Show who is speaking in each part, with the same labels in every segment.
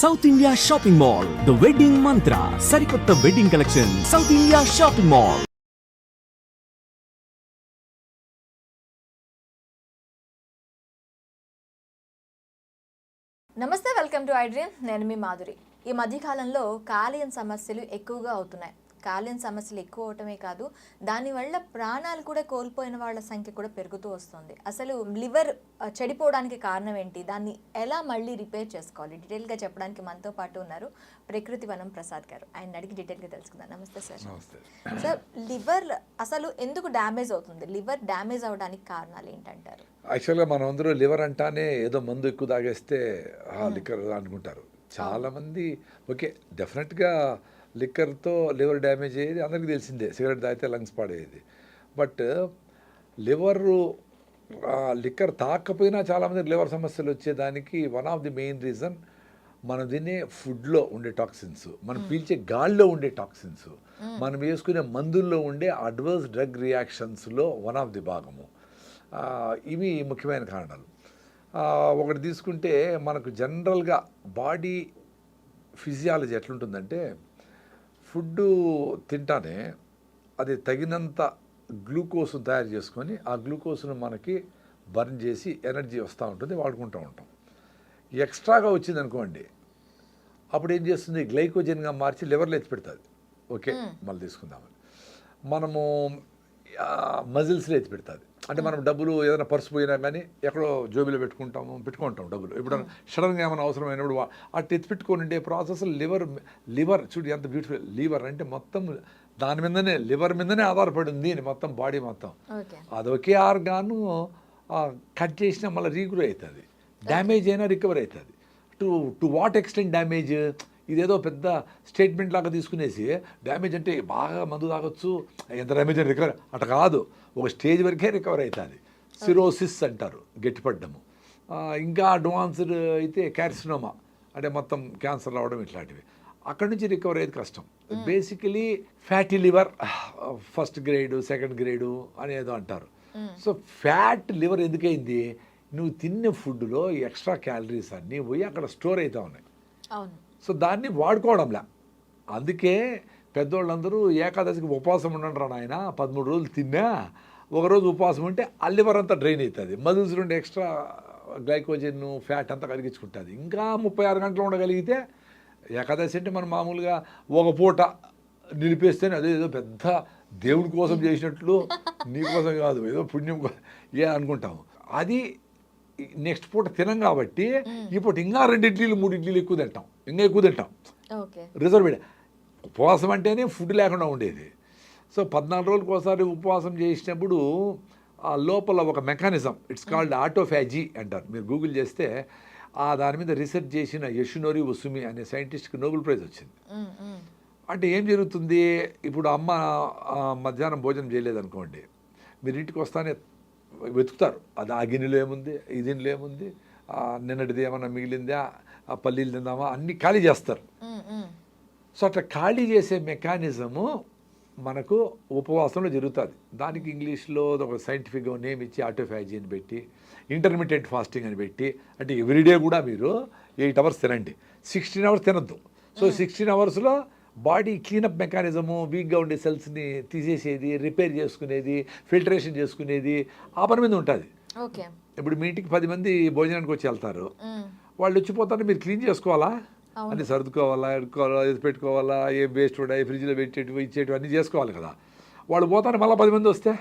Speaker 1: South India shopping mall the wedding mantra సరికొత్త wedding collection South India shopping mall
Speaker 2: నమస్తే welcome to iDream నేను మీ మాధురి. ఈ మధ్యకాలంలో కాలేయం సమస్యలు ఎక్కువగా అవుతున్నాయి. కాలేయం సమస్యలు ఎక్కువ అవటమే కాదు దానివల్ల ప్రాణాలు కూడా కోల్పోయిన వాళ్ళ సంఖ్య కూడా పెరుగుతూ వస్తుంది. అసలు లివర్ చెడిపోవడానికి కారణం ఏంటి? దాన్ని ఎలా మళ్ళీ రిపేర్ చేసుకోవాలి? డీటెయిల్గా చెప్పడానికి మనతో పాటు ఉన్నారు ప్రకృతి వనం ప్రసాద్ గారు. ఆయన అడిగి డీటెయిల్గా తెలుసుకుందాం. నమస్తే సార్. సార్ లివర్ అసలు ఎందుకు డ్యామేజ్ అవుతుంది? లివర్ డ్యామేజ్ అవడానికి కారణాలు ఏంటంటారు?
Speaker 3: యాక్చువల్గా మనం అందరూ లివర్ అంటానే ఏదో మందు ఎక్కువ తాగేస్తే లిక్కర్ అనుకుంటారు. చాలామంది ఓకే డెఫినెట్గా లిక్కర్తో లివర్ డ్యామేజ్ అయ్యేది అందరికీ తెలిసిందే. సిగరెట్ తాగితే లంగ్స్ పాడేది బట్ లివర్ లిక్కర్ తాకపోయినా చాలామంది లివర్ సమస్యలు వచ్చేదానికి one of the main reason మనం తినే ఫుడ్లో ఉండే టాక్సిన్స్. మనం పీల్చే గాల్లో ఉండే టాక్సిన్స్. మనం వేసుకునే మందుల్లో ఉండే అడ్వర్స్ డ్రగ్ రియాక్షన్స్లో వన్ ఆఫ్ ది భాగము. ఇవి ముఖ్యమైన కారణాలు. ఒకటి తీసుకుంటే మనకు జనరల్గా బాడీ ఫిజియాలజీ ఎట్లుంటుందంటే ఫుడ్ తింటానే అది తగినంత గ్లూకోజ్ తయారు చేసుకొని ఆ గ్లూకోజ్ను మనకి బర్న్ చేసి ఎనర్జీ వస్తూ ఉంటుంది వాడుకుంటూ ఉంటాం. ఎక్స్ట్రాగా వచ్చింది అనుకోండి అప్పుడు ఏం చేస్తుంది? గ్లైకోజన్గా మార్చి లివర్లో ఎత్తి పెడుతుంది. ఓకే మళ్ళీ తీసుకుందామని. మనము మజిల్స్లో ఎత్తి పెడుతుంది. అంటే మనం డబ్బులు ఏదైనా పర్సు పోయినా కానీ ఎక్కడో జోబిలో పెట్టుకుంటాము పెట్టుకుంటాం డబ్బులు. ఇప్పుడు సడన్గా ఏమైనా అవసరమైనప్పుడు వా- అటు ఎత్తి పెట్టుకొని ఉండే ప్రాసెస్ లివర్ లివర్ చూడు ఎంత బ్యూటిఫుల్. లివర్ అంటే మొత్తం దాని మీదనే లివర్ మీదనే ఆధారపడి ఉంది అని మొత్తం బాడీ మొత్తం.
Speaker 2: ఓకే.
Speaker 3: అదొకే ఆర్గాను కట్ చేసినా మళ్ళీ రీగ్రో అవుతుంది. డ్యామేజ్ అయినా రికవర్ అవుతుంది. To to what extent damage? ఇదేదో పెద్ద స్టేట్మెంట్ లాగా తీసుకునేసి డ్యామేజ్ అంటే బాగా మందు తాగొచ్చు. ఎంత డ్యామేజ్ అని రికవర్ అట్లా కాదు. ఒక స్టేజ్ వరకే రికవర్ అవుతుంది సిరోసిస్ అంటారు గట్టిపడ్డము. ఇంకా అడ్వాన్స్డ్ అయితే క్యార్సినోమా అంటే మొత్తం క్యాన్సర్ రావడం ఇట్లాంటివి. అక్కడి నుంచి రికవర్ అయ్యేది కష్టం. Basically fatty liver first grade second grade అనేదో అంటారు. సో ఫ్యాట్ లివర్ ఎందుకైంది? నువ్వు తిన్న ఫుడ్లో ఎక్స్ట్రా క్యాలరీస్ అన్నీ పోయి అక్కడ స్టోర్ అవుతా ఉన్నాయి.
Speaker 2: అవును.
Speaker 3: సో దాన్ని వాడుకోవడంలే. అందుకే పెద్దోళ్ళందరూ ఏకాదశికి ఉపవాసం ఉండండి నాయన పదమూడు రోజులు తిన్నా ఒకరోజు ఉపవాసం ఉంటే ఆ లివర్ అంతా డ్రైన్ అవుతుంది మజిల్స్ నుండి ఎక్స్ట్రా గ్లైకోజన్ ఫ్యాట్ అంతా కరిగించుకుంటుంది. ఇంకా ముప్పై ఆరు గంటలు ఉండగలిగితే ఏకాదశి అంటే మనం మామూలుగా ఒక పూట నిలిపేస్తేనే అదే ఏదో పెద్ద దేవుడి కోసం చేసినట్లు నీ కోసం కాదు ఏదో పుణ్యం ఏ అనుకుంటాము అది నెక్స్ట్ పూట తినం కాబట్టి ఇప్పుడు ఇంకా రెండు ఇడ్లీలు మూడు ఇడ్లీలు ఎక్కువ తింటాం. ఇంకా ఎక్కువ తింటాం.
Speaker 2: ఓకే.
Speaker 3: రిజర్వ్ ఉపవాసం అంటేనే ఫుడ్ లేకుండా ఉండేది. సో పద్నాలుగు రోజులకు ఒకసారి ఉపవాసం చేసినప్పుడు ఆ లోపల ఒక మెకానిజం ఇట్స్ కాల్డ్ ఆటోఫాజీ అంటారు. మీరు గూగుల్ చేస్తే ఆ దాని మీద రీసెర్చ్ చేసిన యషునోరి ఉసుమి అనే సైంటిస్ట్కి నోబెల్ ప్రైజ్ వచ్చింది. అంటే ఏం జరుగుతుంది? ఇప్పుడు అమ్మ మధ్యాహ్నం భోజనం చేయలేదనుకోండి మీరు ఇంటికి వస్తానే వెతుకుతారు. అది ఆ గిన్నెలో ఏముంది? ఈ ఏముంది? నిన్నటిది ఏమన్నా మిగిలిందా? ఆ పల్లీలు తిందామా? అన్నీ ఖాళీ చేస్తారు. సో అట్లా ఖాళీ చేసే మెకానిజము మనకు ఉపవాసంలో జరుగుతుంది. దానికి ఇంగ్లీష్లో ఒక సైంటిఫిక్గా నేమ్ ఇచ్చి ఆటోఫాజీ అని పెట్టి ఇంటర్మీడియట్ ఫాస్టింగ్ అని పెట్టి అంటే ఎవ్రీడే కూడా మీరు ఎయిట్ అవర్స్ తినండి. సిక్స్టీన్ అవర్స్ తినద్దు. సో సిక్స్టీన్ అవర్స్లో బాడీ క్లీనప్ మెకానిజము వీక్గా ఉండే సెల్స్ని తీసేసేది రిపేర్ చేసుకునేది ఫిల్టరేషన్ చేసుకునేది ఆ పని మీద ఉంటుంది.
Speaker 2: ఓకే.
Speaker 3: ఇప్పుడు మీ ఇంటికి పది మంది భోజనానికి వచ్చి వెళ్తారు. వాళ్ళు వచ్చిపోతారు మీరు క్లీన్ చేసుకోవాలా? అన్ని సర్దుకోవాలా ఎడుకోవాలా ఇది పెట్టుకోవాలా ఏ వేస్ట్ ఉన్నాయి ఫ్రిడ్జ్లో పెట్టేటివి ఇచ్చేటివి అన్నీ చేసుకోవాలి కదా. వాళ్ళు పోతారు మళ్ళీ పది మంది వస్తే?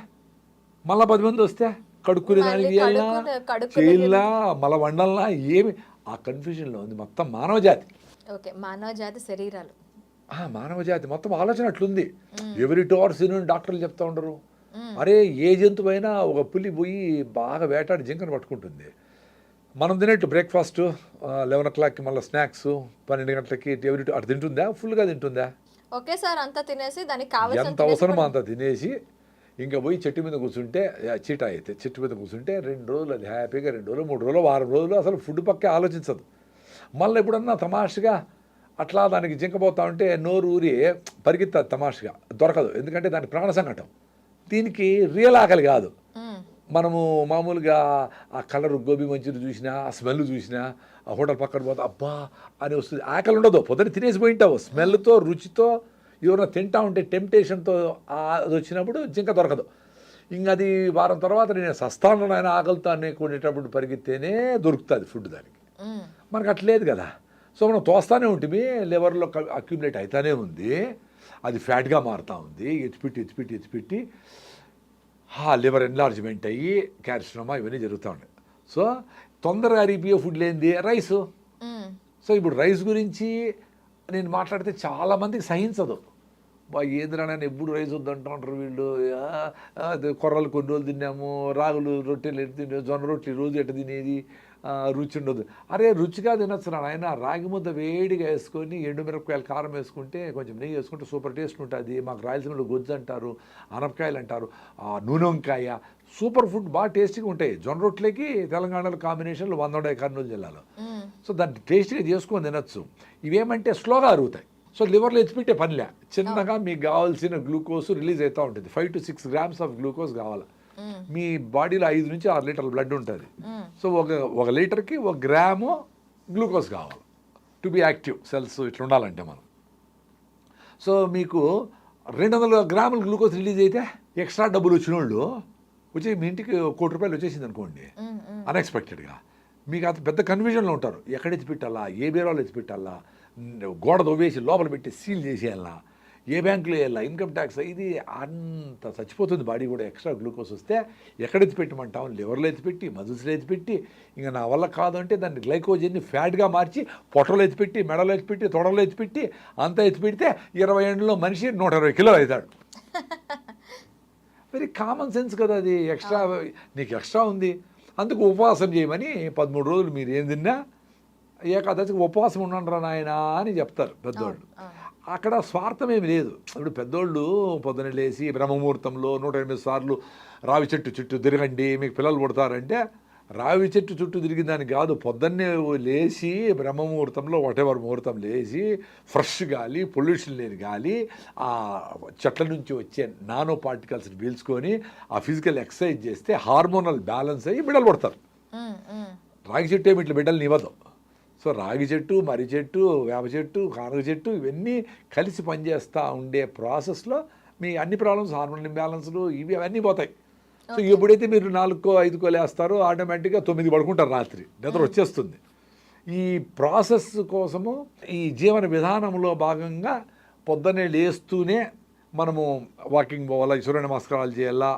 Speaker 3: మళ్ళీ పది మంది వస్తే? కడుక్కునే దానికి చేయాలా మళ్ళీ వండాలా ఏమి? ఆ కన్ఫ్యూజన్లో ఉంది మొత్తం మానవ జాతి
Speaker 2: ఓకే మానవ జాతి శరీరాలు.
Speaker 3: మానవ జాతి మొత్తం ఆలోచన అట్లుంది. ఎవరి టూ అవర్స్ డాక్టర్లు చెప్తా ఉండరు. అరే ఏ జంతువైనా ఒక పులి పోయి బాగా వేటాడి జింకను పట్టుకుంటుంది. మనం తినేట్టు బ్రేక్ఫాస్ట్ లెవెన్ ఓ క్లాక్కి మళ్ళీ స్నాక్స్ పన్నెండు గంటలకి ఎవరి అటు తింటుందా? ఫుల్గా తింటుందా?
Speaker 2: ఒకేసారి అంతా తినేసి దానికి కావాల్సిన
Speaker 3: ఎంత అవసరమో అంత తినేసి ఇంకా పోయి చెట్టు మీద కూర్చుంటే చీట అయితే చెట్టు మీద కూర్చుంటే రెండు రోజులు అది హ్యాపీగా రెండు రోజులు మూడు రోజులు వారం రోజులు అసలు ఫుడ్ పక్కే ఆలోచించదు. మళ్ళీ ఎప్పుడన్నా తమాషగా అట్లా దానికి జింకపోతా ఉంటే నోరు ఊరి పరిగెత్తదు తమాషగా దొరకదు. ఎందుకంటే దాని ప్రాణ సంకటం దీనికి రియల్ ఆకలి కాదు. మనము మామూలుగా ఆ కలర్ గోబీ మంచూరి చూసినా ఆ స్మెల్ చూసినా ఆ హోటల్ పక్కన పోతే అబ్బా అని వస్తుంది. ఆకలి ఉండదు. పొద్దున తినేసి పోయింటావు. స్మెల్తో రుచితో ఎవరైనా తింటా ఉంటే టెంప్టేషన్తో అది వచ్చినప్పుడు జింక దొరకదు. ఇంక అది వారం తర్వాత నేను సస్తాను నాయన ఆకలితో అనేకునేటప్పుడు పరిగెత్తేనే దొరుకుతుంది ఫుడ్ దానికి. మనకు అట్లేదు కదా. సో మనం తోస్తానే ఉంటుంది లివర్లో అక్యుములేట్ అవుతానే ఉంది. అది ఫ్యాట్గా మారుతూ ఉంది. ఎత్తిపెట్టి ఎత్తిపెట్టి ఎత్తిపెట్టి లివర్ ఎన్లార్జ్మెంట్ అయ్యి క్యాల్షియమా ఇవన్నీ జరుగుతూ ఉన్నాయి. సో తొందరగా అరిగిపోయే ఫుడ్ లేనిది రైసు. సో ఇప్పుడు రైస్ గురించి నేను మాట్లాడితే చాలామందికి సహించదు బా ఏందిరా నేను ఎప్పుడు రైస్ వద్దంటా ఉంటారు వీళ్ళు కొర్రలు కొన్ని రోజులు తిన్నాము రాగులు రొట్టెలు ఎట్టు తిన్నాము జొన్న రొట్టెలు రోజు ఎట్ట తినేది? రుచి ఉండదు. అరే రుచిగా తినొచ్చు ఆయన రాగి ముద్ద వేడిగా వేసుకొని ఎండుమిరపకాయలు కారం వేసుకుంటే కొంచెం నెయ్యి వేసుకుంటే సూపర్ టేస్ట్ ఉంటుంది. మాకు రాయలసీమలో గొజ్జు అంటారు అనపకాయలు అంటారు ఆ, నూనె వంకాయ సూపర్ ఫుడ్ బాగా టేస్టీగా ఉంటాయి. జొన్న రొట్టెలకి తెలంగాణలో కాంబినేషన్లు వంద ఉన్నాయి కర్నూలు జిల్లాలో. సో దాన్ని టేస్ట్గా చేసుకొని తినచ్చు. ఇవేమంటే స్లోగా అరుగుతాయి. సో లివర్లో ఎత్తిపెట్టే పనిలే. చిన్నగా మీకు కావాల్సిన గ్లూకోజ్ రిలీజ్ అవుతూ ఉంటుంది. Five to six grams of glucose కావాలి. మీ బాడీలో ఐదు నుంచి ఆరు లీటర్ల బ్లడ్ ఉంటుంది. సో ఒక ఒక లీటర్కి ఒక గ్రాము గ్లూకోజ్ కావాలి. టు బి యాక్టివ్ సెల్స్ ఇట్లా ఉండాలంటే మనం. సో మీకు రెండు వందల గ్రాముల గ్లూకోజ్ రిలీజ్ అయితే ఎక్స్ట్రా డబ్బులు వచ్చిన వాళ్ళు వచ్చి మీ ఇంటికి కోటి రూపాయలు వచ్చేసింది అనుకోండి. అన్ఎక్స్పెక్టెడ్గా మీకు అంత పెద్ద కన్ఫ్యూజన్లో ఉంటారు. ఎక్కడ ఎత్తి పెట్టాలా ఏ బీరాలో ఎత్తి పెట్టాలా గోడ దొవ్వేసి లోపల పెట్టి సీల్ చేసేయాలా ఏ బ్యాంకులో వేయాలా ఇన్కమ్ ట్యాక్స్ ఇది అంత చచ్చిపోతుంది. బాడీ కూడా ఎక్స్ట్రా గ్లూకోజ్ వస్తే ఎక్కడ ఎత్తి పెట్టమంటాం లివర్లో ఎత్తిపెట్టి మజిల్స్లో ఎత్తిపెట్టి ఇంకా నా వల్ల కాదు అంటే దాన్ని గ్లైకోజన్ని ఫ్యాట్గా మార్చి పొట్టలో ఎత్తిపెట్టి మెడలో ఎత్తిపెట్టి తొడలో ఎత్తిపెట్టి అంతా ఎత్తిపెడితే ఇరవై ఏళ్ళలో మనిషి నూట ఇరవై కిలోలు అవుతాడు. వెరీ కామన్ సెన్స్ కదా అది. ఎక్స్ట్రా నీకు ఎక్స్ట్రా ఉంది. అందుకు ఉపవాసం చేయమని పదమూడు రోజులు మీరు ఏం తిన్నా ఏకాదశికి ఉపవాసం ఉండండి రా నాయనా అని చెప్తారు పెద్దోళ్ళు.
Speaker 2: అవును.
Speaker 3: అక్కడ స్వార్థం ఏమి లేదు. ఇప్పుడు పెద్దోళ్ళు పొద్దున లేచి బ్రహ్మముహూర్తంలో నూట ఎనిమిది సార్లు రావి చెట్టు చుట్టూ తిరగండి మీకు పిల్లలు పుడతారంటే రావి చెట్టు చుట్టూ తిరిగిన దానికి కాదు పొద్దున్నే లేచి బ్రహ్మముహూర్తంలో వాటెవర్ ముహూర్తం లేచి ఫ్రెష్ గాలి పొల్యూషన్ లేని గాలి ఆ చెట్ల నుంచి వచ్చే నానో పార్టికల్స్ని పీల్చుకొని ఆ ఫిజికల్ ఎక్సర్సైజ్ చేస్తే హార్మోనల్ బ్యాలెన్స్ అయ్యి బిడ్డలు పడతారు. రాగి చెట్టు ఏమి ఇట్లా బిడ్డలు ఇవ్వదు. సో రాగి చెట్టు మర్రి చెట్టు వేప చెట్టు కానుగ చెట్టు ఇవన్నీ కలిసి పనిచేస్తూ ఉండే ప్రాసెస్లో మీ అన్ని ప్రాబ్లమ్స్ హార్మోన్ ఇంబ్యాలెన్స్లు ఇవి అవన్నీ పోతాయి. సో ఎప్పుడైతే మీరు నాలుగుకో ఐదుకో లేస్తారో ఆటోమేటిక్గా తొమ్మిది పడుకుంటారు రాత్రి. నిద్ర వచ్చేస్తుంది. ఈ ప్రాసెస్ కోసము ఈ జీవన విధానంలో భాగంగా పొద్దున్నే లేస్తూనే మనము వాకింగ్ పోవాలా సూర్య నమస్కారాలు చేయాలా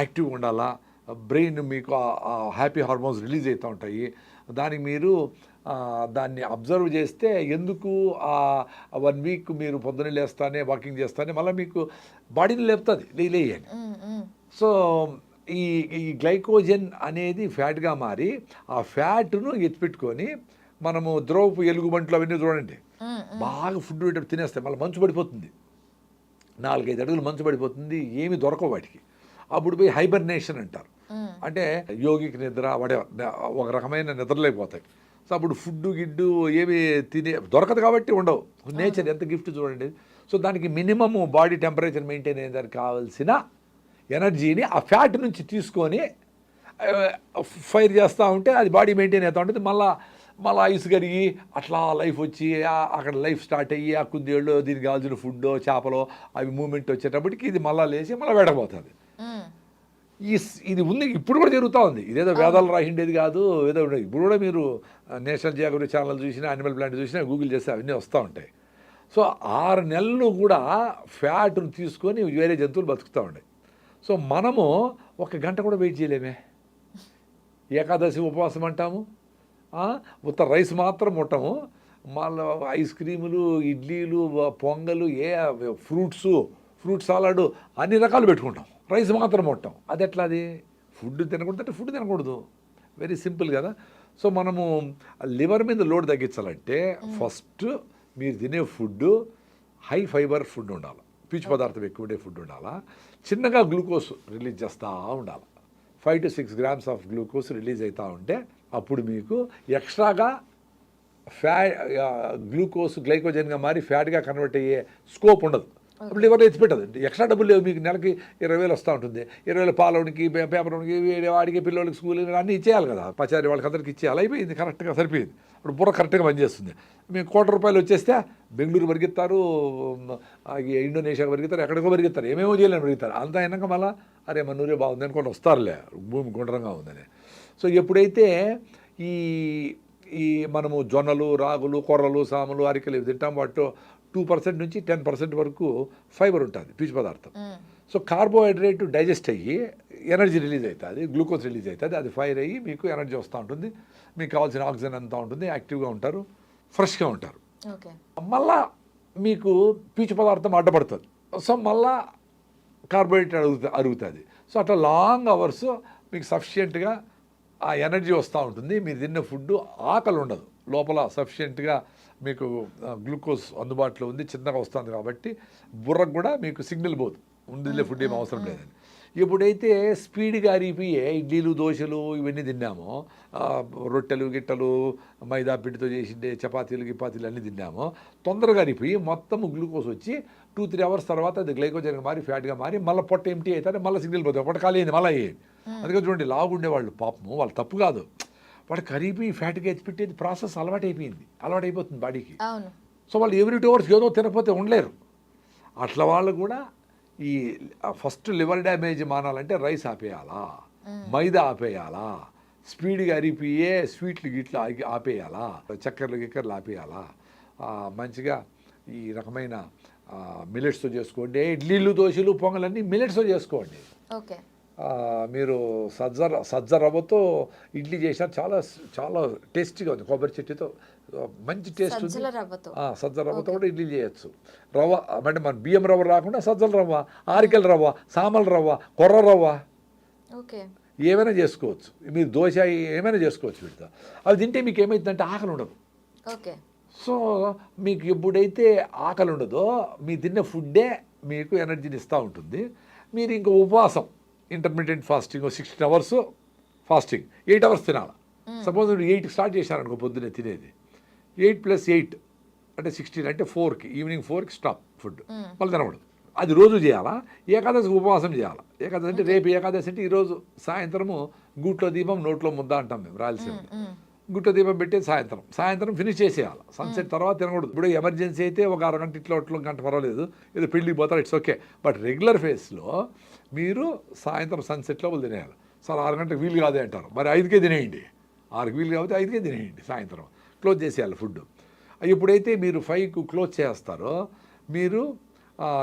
Speaker 3: యాక్టివ్గా ఉండాలా బ్రెయిన్ మీకు హ్యాపీ హార్మోన్స్ రిలీజ్ అవుతూ ఉంటాయి. దానికి మీరు దాన్ని అబ్జర్వ్ చేస్తే ఎందుకు ఆ వన్ వీక్ మీరు పొద్దున్నే లేస్తానే వాకింగ్ చేస్తానే మళ్ళీ మీకు బాడీని లేపుతుంది.
Speaker 2: మ్మ్.
Speaker 3: సో ఈ ఈ గ్లైకోజన్ అనేది ఫ్యాట్గా మారి ఆ ఫ్యాట్ను ఎత్తిపెట్టుకొని మనము ద్రవపు ఎలుగుబంట్లు అవన్నీ చూడండి. బాగా ఫుడ్ పెట్టేటప్పుడు తినేస్తాయి మళ్ళీ మంచు పడిపోతుంది నాలుగైదు అడుగులు మంచు పడిపోతుంది ఏమి దొరకవు వాటికి అప్పుడు పోయి హైబర్నేషన్ అంటారు. అంటే యోగిక్ నిద్ర వాడే ఒక రకమైన నిద్రలేకపోతాయి. సో అప్పుడు ఫుడ్ గిడ్డు ఏమి తినే దొరకదు కాబట్టి ఉండవు. నేచర్ ఎంత గిఫ్ట్ చూడండి. సో దానికి మినిమమ్ బాడీ టెంపరేచర్ మెయింటైన్ అయ్యేదానికి కావాల్సిన ఎనర్జీని ఆ ఫ్యాట్ నుంచి తీసుకొని ఫైర్ చేస్తూ ఉంటే అది బాడీ మెయింటైన్ అవుతూ ఉంటుంది. మళ్ళా మళ్ళీ ఐస్ కరిగి అట్లా లైఫ్ వచ్చి అక్కడ లైఫ్ స్టార్ట్ అయ్యి ఆ కుందేళ్ళు దీనికి కావాల్సిన ఫుడ్ చేపలు అవి మూమెంట్ వచ్చేటప్పటికి ఇది మళ్ళీ లేచి మళ్ళీ వేడకపోతుంది
Speaker 2: మ్మ్.
Speaker 3: ఈ ఇది ఉంది ఇప్పుడు కూడా జరుగుతూ ఉంది. ఇదేదో వేదాలు రాసిండేది కాదు ఏదో ఉండేది. ఇప్పుడు కూడా మీరు నేషనల్ జియోగ్రఫీ ఛానల్ చూసినా యానిమల్ ప్లాంట్ చూసినా గూగుల్ చేస్తే అవన్నీ వస్తూ ఉంటాయి. సో ఆరు నెలలు కూడా ఫ్యాట్ను తీసుకొని వేరే జంతువులు బతుకుతూ ఉన్నాయి సో మనము ఒక గంట కూడా వెయిట్ చేయలేమే. ఏకాదశి ఉపవాసం అంటాము ఉత్త రైస్ మాత్రం ముట్టము. మళ్ళీ ఐస్ క్రీములు ఇడ్లీలు పొంగలు ఏ ఫ్రూట్స్ ఫ్రూట్ సాలాడ్ అన్ని రకాలు పెట్టుకుంటాం. రైస్ మాత్రం ముట్టాం. అది ఎట్లా అది ఫుడ్ తినకూడదు అంటే ఫుడ్ తినకూడదు. వెరీ సింపుల్ కదా. సో మనము లివర్ మీద లోడ్ తగ్గించాలంటే ఫస్ట్ మీరు తినే ఫుడ్ హై ఫైబర్ ఫుడ్ ఉండాలి. పీచు పదార్థం ఎక్కువ ఉండే ఫుడ్ ఉండాలా? చిన్నగా గ్లూకోజ్ రిలీజ్ చేస్తూ ఉండాలి. Five to six grams of glucose release అవుతూ ఉంటే అప్పుడు మీకు ఎక్స్ట్రాగా ఫ్యా గ్లూకోజ్ గ్లైకోజన్గా మారి ఫ్యాట్గా కన్వర్ట్ అయ్యే స్కోప్ ఉండదు. అప్పుడు ఎవరు ఎత్తిపెట్టదు ఎక్స్ట్రా డబ్బులు లేవు. మీకు నెలకి ఇరవై వేలు వస్తూ ఉంటుంది. ఇరవై వేలు పాలవనికి పేపర్ వాడికి పిల్లలకి స్కూల్ అన్నీ ఇచ్చేయాలి కదా. పచారి వాళ్ళకి అందరికి ఇచ్చేయాలి. అయిపోయింది. కరెక్ట్గా సరిపోయింది. ఇప్పుడు బుర్ర కరెక్ట్గా పనిచేస్తుంది. మీకు కోటి రూపాయలు వచ్చేస్తే బెంగళూరు పరిగెత్తారు ఇండోనేషియాకి ఇండోనేషియా పరిగెత్తారు ఎక్కడికో పరిగెత్తారు ఏమేమో చేయలేని పరిగెత్తారు. అంతా అయినాక మళ్ళీ అరే మన ఊరే బాగుంది అనుకోండి వస్తారులే. భూమి గుండ్రంగా ఉందని. సో ఎప్పుడైతే ఈ ఈ మనము జొన్నలు రాగులు కొర్రలు సాములు అరికలు ఇవి తింటాం వాటితో టూ పర్సెంట్ నుంచి టెన్ పర్సెంట్ వరకు ఫైబర్ ఉంటుంది పీచు పదార్థం. సో కార్బోహైడ్రేట్ డైజెస్ట్ అయ్యి ఎనర్జీ రిలీజ్ అవుతుంది గ్లూకోజ్ రిలీజ్ అవుతుంది అది ఫైర్ అయ్యి మీకు ఎనర్జీ వస్తూ ఉంటుంది మీకు కావాల్సిన ఆక్సిజన్ అంతా ఉంటుంది యాక్టివ్గా ఉంటారు ఫ్రెష్గా ఉంటారు. మళ్ళా మీకు పీచు పదార్థం అడ్డపడుతుంది. సో మళ్ళా కార్బోహైడ్రేట్ అడుగుతా అరుగుతుంది. సో అట్లా లాంగ్ అవర్స్ మీకు సఫిషియెంట్గా ఆ ఎనర్జీ వస్తూ ఉంటుంది మీరు తిన్న ఫుడ్ ఆకలి ఉండదు లోపల సఫిషియెంట్గా మీకు గ్లూకోజ్ అందుబాటులో ఉంది చిన్నగా వస్తుంది కాబట్టి బుర్రకు కూడా మీకు సిగ్నల్ పోదు. ఉండిలే ఫుడ్ ఏం అవసరం లేదని. ఎప్పుడైతే స్పీడ్గా అరిగిపోయే ఇడ్లీలు దోశలు ఇవన్నీ తిన్నామో. రొట్టెలు గిట్టలు మైదా పిండితో చేసిండే చపాతీలు గిపాతీలు అన్నీ తిన్నామో. తొందరగా అరిగిపోయి మొత్తం గ్లూకోజ్ వచ్చి టూ త్రీ అవర్స్ తర్వాత అది గ్లైకోజన్గా మారి ఫ్యాట్గా మారి మళ్ళీ పొట్ట ఎంటీ అవుతారు మళ్ళీ సిగ్నల్ పోతుంది. పొట్ట ఖాళీ అయింది మళ్ళీ అయ్యేది. అందుకే చూడండి లావు ఉండేవాళ్ళు పాపము వాళ్ళు తప్పు కాదు. వాడు కరిగిపోయి ఫ్యాట్గా ఎత్తి పెట్టేది ప్రాసెస్ అలవాటు అయిపోయింది అలవాటు అయిపోతుంది బాడీకి సో వాళ్ళు ఎవ్రీ టూ అవర్స్ ఏదో తినకపోతే ఉండలేరు. అట్లా వాళ్ళు కూడా ఈ ఫస్ట్ లివర్ డ్యామేజ్ మానాలంటే రైస్ ఆపేయాలా? మైదా ఆపేయాలా? స్పీడ్గా అరిపియే స్వీట్లు గిట్లు ఆగి ఆపేయాలా? చక్కెరలు గిక్కర్లు ఆపేయాలా? మంచిగా ఈ రకమైన మిలెట్స్తో చేసుకోండి. ఇడ్లీలు దోశలు పొంగలన్నీ మిలెట్స్తో చేసుకోండి.
Speaker 2: ఓకే.
Speaker 3: మీరు సజ్జ సజ్జ రవ్వతో ఇడ్లీ చేసినా చాలా చాలా టేస్టీగా ఉంది. కొబ్బరి చెట్టుతో మంచి టేస్ట్ ఉంది.
Speaker 2: సజ్జల రవ్వతో.
Speaker 3: కూడా ఇడ్లీ చేయొచ్చు. రవ్వ అంటే మన బియ్యం రవ్వ రాకుండా సజ్జల రవ్వ ఆరికల రవ్వ సామల రవ్వ కొర్ర రవ్వ.
Speaker 2: ఓకే.
Speaker 3: ఏమైనా చేసుకోవచ్చు. మీరు దోశ ఏమైనా చేసుకోవచ్చు వీటితో. అవి తింటే మీకు ఏమవుతుందంటే ఆకలి ఉండదు.
Speaker 2: ఓకే.
Speaker 3: సో మీకు ఎప్పుడైతే ఆకలి ఉండదో మీ తిన్న ఫుడ్డే మీకు ఎనర్జీని ఇస్తూ ఉంటుంది. మీరు ఇంకా ఉపవాసం. Intermediate fasting sixteen hours fasting eight hours తినాలి? సపోజ్ మీరు ఎయిట్కి స్టార్ట్ చేశారనుకో పొద్దున్నే తినేది. ఎయిట్ ప్లస్ ఎయిట్ అంటే సిక్స్టీన్ అంటే ఫోర్కి ఈవినింగ్ ఫోర్కి స్టాప్ ఫుడ్ మళ్ళీ తినకూడదు. అది రోజు చేయాలా? ఏకాదశి ఉపవాసం చేయాలా? ఏకాదశి అంటే రేపు ఏకాదశి అంటే ఈరోజు సాయంత్రము గూట్లో దీపం నోట్లో ముద్ద అంటాం మేము రాయలసీమలో. గుట్ట దీపం పెట్టి సాయంత్రం. సాయంత్రం ఫినిష్ చేసేయాలి? సన్సెట్ తర్వాత తినకూడదు. ఇప్పుడు ఎమర్జెన్సీ అయితే ఒక అరగంట ఇట్లా ఒట్లో గంట పర్వాలేదు. ఏదో పెళ్ళికి పోతారు ఇట్స్ ఓకే బట్ రెగ్యులర్ ఫేస్లో మీరు సాయంత్రం సన్సెట్ లోపల తినేయాలి సార్ ఆరు గంటలకు వీలు కాదే అంటారు. మరి ఐదుకే తినేయండి. ఆరుకి వీలు కాబట్టి ఐదుకే తినేయండి సాయంత్రం. క్లోజ్ చేసేయాలి ఫుడ్. ఎప్పుడైతే మీరు ఫైవ్కు క్లోజ్ చేస్తారో మీరు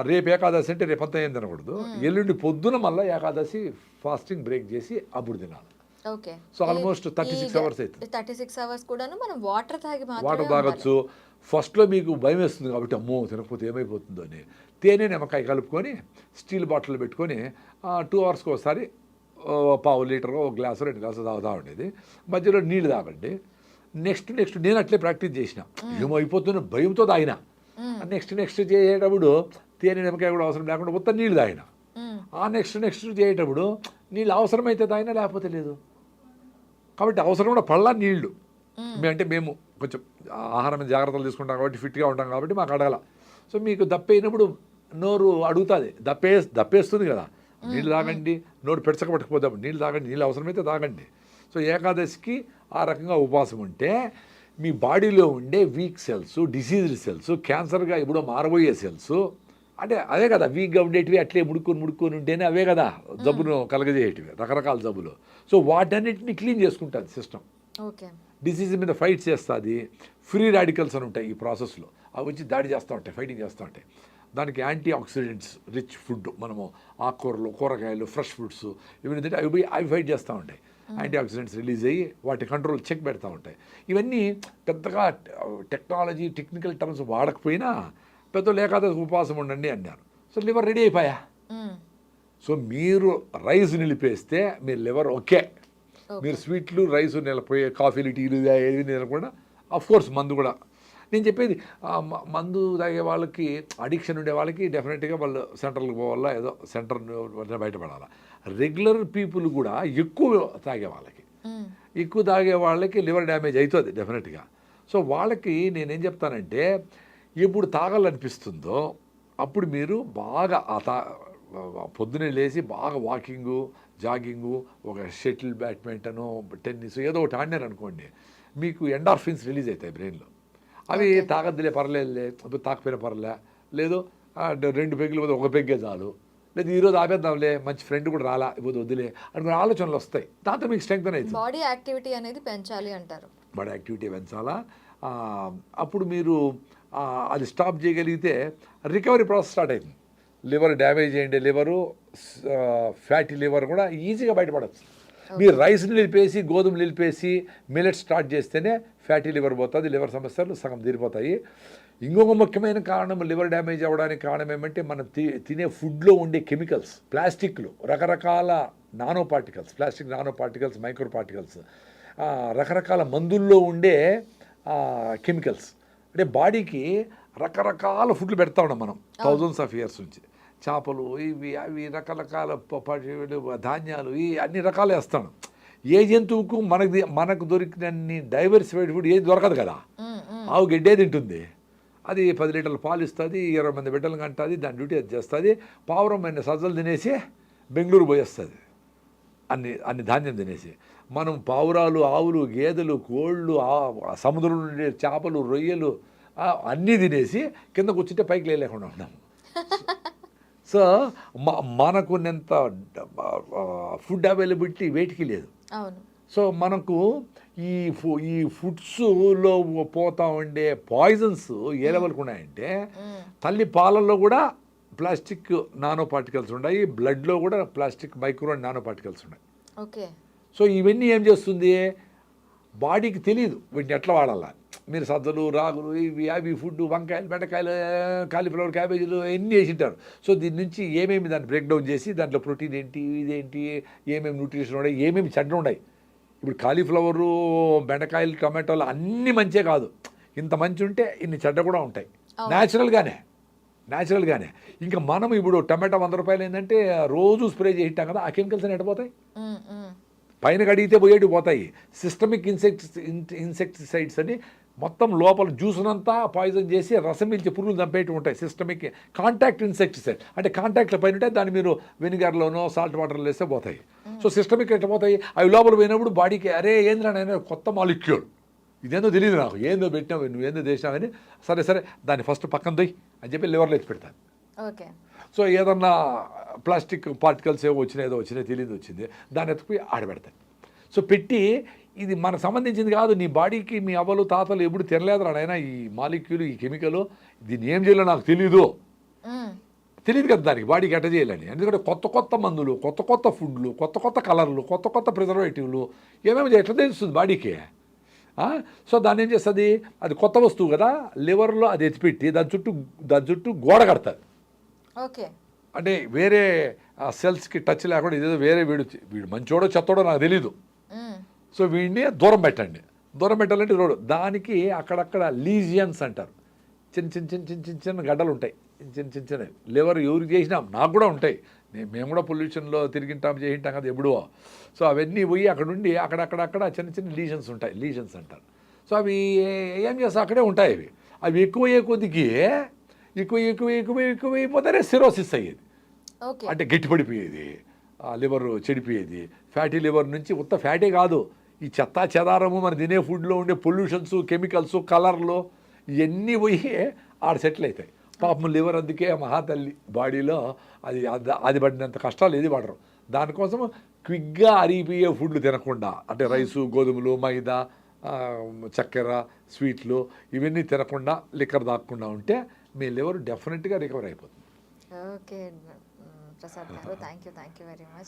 Speaker 3: రేపు ఏకాదశి అంటే రేపు అంతా ఏం తినకూడదు ఎల్లుండి పొద్దున మళ్ళీ ఏకాదశి ఫాస్టింగ్ బ్రేక్ చేసి అప్పుడు తినాలి.
Speaker 2: ఓకే.
Speaker 3: So almost 36 hours అవుతుంది.
Speaker 2: థర్టీ సిక్స్ అవర్స్ కూడాను మనం వాటర్ తాగి
Speaker 3: వాటర్ తాగొచ్చు. ఫస్ట్లో మీకు భయం వేస్తుంది కాబట్టి అమ్మో తినకపోతే ఏమైపోతుందో అని. తేనె నిమ్మకాయ కలుపుకొని స్టీల్ బాటిల్ పెట్టుకొని టూ అవర్స్కి ఒకసారి పావు లీటర్ ఒక గ్లాసు రెండు గ్లాసు తాగుతా ఉండేది. మధ్యలో నీళ్ళు తాగండి. నెక్స్ట్ నెక్స్ట్ నేను అట్లే ప్రాక్టీస్ చేసిన. ఏమో అయిపోతున్న భయంతో తాగిన. నెక్స్ట్ నెక్స్ట్ చేసేటప్పుడు తేనె నిమ్మకాయ కూడా అవసరం లేకుండా మొత్తం నీళ్ళు తాగిన. ఆ నెక్స్ట్ నెక్స్ట్ చేసేటప్పుడు నీళ్ళు అవసరమైతే తాగినా లేకపోతే లేదు. కాబట్టి అవసరం కూడా పళ్ళ నీళ్ళు. అంటే మేము కొంచెం ఆహారం జాగ్రత్తలు తీసుకుంటాం కాబట్టి ఫిట్గా ఉంటాం కాబట్టి మాకు అడగల. సో మీకు దప్పైనప్పుడు నోరు అడుగుతుంది. దప్పే దప్పేస్తుంది కదా. నీళ్ళు తాగండి నోరు పెడచక పట్టుకుపోతాం నీళ్ళు తాగండి నీళ్ళు అవసరమైతే తాగండి. సో ఏకాదశికి ఆ రకంగా ఉపవాసం ఉంటే మీ బాడీలో ఉండే వీక్ సెల్స్ డిసీజ్డ్ సెల్స్ క్యాన్సర్గా ఎప్పుడో మారబోయే సెల్స్ అంటే అదే కదా వీక్గా ఉండేటివి అట్లే ముడుకొని ముడుకొని ఉంటేనే అవే కదా జబ్బును కలగజేయటివి రకరకాల జబ్బులు. సో వాటన్నిటిని క్లీన్ చేసుకుంటుంది సిస్టమ్.
Speaker 2: ఓకే.
Speaker 3: డిసీజ్ మీద ఫైట్ చేస్తుంది. ఫ్రీ రాడికల్స్ అని ఉంటాయి ఈ ప్రాసెస్లో. అవి వచ్చి దాడి చేస్తూ ఉంటాయి ఫైటింగ్ చేస్తూ ఉంటాయి. దానికి యాంటీ ఆక్సిడెంట్స్ రిచ్ ఫుడ్ మనము ఆకుకూరలు కూరగాయలు ఫ్రెష్ ఫుడ్స్ ఇవన్నీ తింటే అవి పోయి అవి ఫైట్ చేస్తూ ఉంటాయి. యాంటీ ఆక్సిడెంట్స్ రిలీజ్ అయ్యి వాటి కంట్రోల్ చెక్ పెడతా ఉంటాయి. ఇవన్నీ పెద్దగా టెక్నాలజీ టెక్నికల్ టర్మ్స్ వాడకపోయినా పెద్దలు ఏకాదశి ఉపవాసం ఉండండి అన్నారు. సో లివర్ రెడీ అయిపోయా. సో మీరు రైస్ నిలిపేస్తే మీ లివర్ ఓకే. మీరు స్వీట్లు రైస్ నిలిపోయే కాఫీలు టీలు ఏవి నిలకుండా అఫ్ కోర్స్ మందు కూడా నేను చెప్పేది మందు తాగే వాళ్ళకి అడిక్షన్ ఉండే వాళ్ళకి డెఫినెట్గా వాళ్ళు సెంటర్లకు పోవాలా ఏదో సెంటర్ బయటపడాలా. రెగ్యులర్ పీపుల్ కూడా ఎక్కువ తాగే వాళ్ళకి. ఎక్కువ తాగే వాళ్ళకి లివర్ డ్యామేజ్ అవుతుంది డెఫినెట్గా సో వాళ్ళకి నేనేం చెప్తానంటే ఎప్పుడు తాగాలనిపిస్తుందో అప్పుడు మీరు బాగా ఆ తా పొద్దునే లేచి బాగా వాకింగు జాగింగు ఒక షటిల్ బ్యాడ్మింటను టెన్నిస్ ఏదో ఒకటి ఆడినారు అనుకోండి మీకు ఎండార్ఫిన్స్ రిలీజ్ అవుతాయి బ్రెయిన్లో. అవి తాగద్దులే పర్లేదులే అప్పుడు తాకపోయినా పర్లే. లేదు రెండు పెగ్గులు పోతే ఒక పెగ్గే చాలు. లేదు ఈరోజు ఆపేద్దాంలే మంచి ఫ్రెండ్ కూడా రాలా ఇప్పుడు వద్దులే అనుకునే ఆలోచనలు వస్తాయి. దాంతో మీకు స్ట్రెంగ్త్ అవుతుంది.
Speaker 2: బాడీ యాక్టివిటీ అనేది పెంచాలి అంటారు.
Speaker 3: బాడీ యాక్టివిటీ పెంచాలా? అప్పుడు మీరు అది స్టాప్ చేయగలిగితే రికవరీ ప్రాసెస్ స్టార్ట్ అయింది. లివర్ డ్యామేజ్ అయ్యిండే లివరు ఫ్యాటీ లివర్ కూడా ఈజీగా బయటపడచ్చు. మీరు రైస్ని నిలిపేసి గోధుమ నిలిపేసి మిల్లెట్ స్టార్ట్ చేస్తేనే ఫ్యాటీ లివర్ పోతుంది లివర్ సమస్యలు సగం తీరిపోతాయి. ఇంకొక ముఖ్యమైన కారణం లివర్ డ్యామేజ్ అవ్వడానికి కారణం ఏమంటే మనం తి- తినే ఫుడ్లో ఉండే కెమికల్స్ ప్లాస్టిక్లు రకరకాల nano particles plastic nano particles micro particles రకరకాల మందుల్లో ఉండే కెమికల్స్. అంటే బాడీకి రకరకాల ఫుడ్లు పెడతా ఉన్నాం మనం థౌజండ్స్ ఆఫ్ ఇయర్స్ నుంచి. చేపలు ఇవి అవి రకరకాల ధాన్యాలు ఈ అన్ని రకాలు వేస్తాను ఏ జంతువుకు మనకు మనకు దొరికినన్ని డైవర్సిఫైడ్ ఫుడ్ ఏది దొరకదు కదా. ఆవు గడ్డే తింటుంది. అది పది లీటర్లు పాలు ఇస్తుంది ఇరవై మంది బిడ్డలు కంటుంది దాని డ్యూటీ అది చేస్తుంది. పావురమైన సజ్జలు తినేసి బెంగళూరు పోయేస్తుంది. అన్ని అన్ని ధాన్యం తినేసి. మనం పావురాలు ఆవులు గేదెలు కోళ్ళు ఆ- సముద్రంలో ఉండే చేపలు రొయ్యలు అన్నీ తినేసి కింద కూర్చుంటే పైకి లేకుండా ఉన్నాము సో మనకున్నంత ఫుడ్ అవైలబిలిటీ వేటికి లేదు.
Speaker 2: అవును.
Speaker 3: సో మనకు ఈ ఫు ఈ ఫుడ్స్లో పోతా ఉండే పాయిజన్స్ ఏ లెవెల్కి ఉన్నాయంటే. తల్లి పాలల్లో కూడా ప్లాస్టిక్ నానో పార్టికల్స్ ఉన్నాయి బ్లడ్లో కూడా plastic micro and nano particles ఉన్నాయి.
Speaker 2: ఓకే.
Speaker 3: సో ఇవన్నీ ఏం చేస్తుంది? బాడీకి తెలియదు వీటిని ఎట్లా వాడాలా మీరు సజ్జలు రాగులు ఇవి అవి ఫుడ్ వంకాయలు బెండకాయలు కాలీఫ్లవర్ క్యాబేజీలు ఎన్ని వేసింటారు సో దీని నుంచి ఏమేమి దాన్ని బ్రేక్ డౌన్ చేసి దాంట్లో ప్రోటీన్ ఏంటి ఇదేంటి ఏమేమి న్యూట్రిషన్ ఉన్నాయి ఏమేమి చెడ్డ ఉన్నాయి. ఇప్పుడు కాలీఫ్లవరు బెండకాయలు టమాటోలు అన్నీ మంచే కాదు. ఇంత మంచి ఉంటే ఇన్ని చెడ్డ కూడా ఉంటాయి. న్యాచురల్గానే న్యాచురల్గానే ఇంకా మనం ఇప్పుడు టమాటా వంద రూపాయలు ఏంటంటే రోజు స్ప్రే చేయింటాం కదా ఆ కెమికల్స్ అని ఎట్ట పోతాయి?
Speaker 2: మ్మ్, మ్మ్.
Speaker 3: పైన కడిగితే పోయేటి పోతాయి. సిస్టమిక్ ఇన్సెక్ట్స్ ఇన్సెక్టిసైడ్స్ అని మొత్తం లోపల జ్యూస్నంతా పాయిజన్ చేసి రసం పీల్చి పురుగులు చంపేటి ఉంటాయి సిస్టమిక్ కాంటాక్ట్ ఇన్సెక్టిసైడ్ అంటే కాంటాక్ట్ల పైన ఉంటే దాన్ని మీరు వెనిగర్లోనో సాల్ట్ వాటర్లో వేస్తే పోతాయి. సో సిస్టమిక్ ఎట్లా పోతాయి? అవి లోపల పోయినప్పుడు బాడీకి అరే ఏంద్రా కొత్త మాలిక్యూల్ ఇదేందో తెలియదు నాకు. ఏందో పెట్టినావు నువ్వు ఏందో చేసినావని సరే సరే దాన్ని ఫస్ట్ పక్కన దొయ్యి అని చెప్పి లివర్లో ఎత్తి పెడతాను
Speaker 2: ఓకే.
Speaker 3: సో ఏదన్నా ప్లాస్టిక్ పార్టికల్స్ ఏవో వచ్చినాయి ఏదో వచ్చినాయి తెలియదు వచ్చింది. దాన్ని ఎత్తుకుపోయి ఆడబెడతాయి సో పెట్టి ఇది మనకు సంబంధించింది కాదు. నీ బాడీకి మీ అవ్వలు తాతలు ఎప్పుడు తినలేదురా నాయన ఈ మాలిక్యూల్ ఈ కెమికల్. దీన్ని ఏం చేయాలో నాకు తెలీదు. తెలియదు కదా దానికి. బాడీకి ఎట్ట చేయాలని. ఎందుకంటే కొత్త కొత్త మందులు కొత్త కొత్త ఫుడ్లు కొత్త కొత్త కలర్లు కొత్త కొత్త ప్రిజర్వేటివ్లు ఏమేమి ఎట్లా తెలుస్తుంది బాడీకి? సో దాన్ని ఏం చేస్తుంది? అది కొత్త వస్తువు కదా లివర్లో అది ఎత్తిపెట్టి దాని చుట్టూ దాని చుట్టూ గోడ కడతాది
Speaker 2: ఓకే.
Speaker 3: అంటే వేరే సెల్స్కి టచ్ లేకుండా ఇదేదో వేరే వీడు వీడు మంచోడో చెత్తోడో నాకు తెలీదు. సో వీడిని దూరం పెట్టండి. దూరం పెట్టాలంటే రోడ్డు దానికి అక్కడక్కడ లీజియన్స్ అంటారు. చిన్న చిన్న చిన్న చిన్న చిన్న చిన్న గడ్డలు ఉంటాయి. చిన్న చిన్న చిన్న లివర్ ఎవరికి చేసినాం. నాకు కూడా ఉంటాయి. నే- మేము కూడా పొల్యూషన్లో తిరిగింటాం చేయింటాం కదా ఎప్పుడో. సో అవన్నీ పోయి అక్కడ ఉండి అక్కడక్కడక్కడ చిన్న చిన్న లీజన్స్ ఉంటాయి. లీజన్స్ అంటారు. సో అవి ఏం చేస్తా అక్కడే ఉంటాయి అవి. అవి ఎక్కువ అయ్యే కొద్దికి ఎక్కువ ఎక్కువ ఎక్కువ ఎక్కువ అయిపోతేనే సిరోసిస్ అయ్యేది. అంటే గట్టిపడిపోయేది. ఆ లివర్ చెడిపోయేది. ఫ్యాటీ లివర్ నుంచి ఉత్త ఫ్యాటే కాదు. ఈ చెత్త చెదారము మన తినే ఫుడ్లో ఉండే పొల్యూషన్స్ కెమికల్స్ కలర్లు ఇవన్నీ పోయి ఆడ సెటిల్ అవుతాయి పాపం లివర్ అందుకే మహాతల్లి బాడీలో అది అది పడినంత కష్టాలు ఏది పడరు. దానికోసం క్విక్గా అరిగిపోయే ఫుడ్లు తినకుండా అంటే రైసు గోధుమలు మైదా చక్కెర స్వీట్లు ఇవన్నీ తినకుండా లిక్కర్ దాక్కుండా ఉంటే మీ లివర్ డెఫినెట్గా రికవర్ అయిపోతుంది.
Speaker 2: Okay Prasad garu thank you thank you very much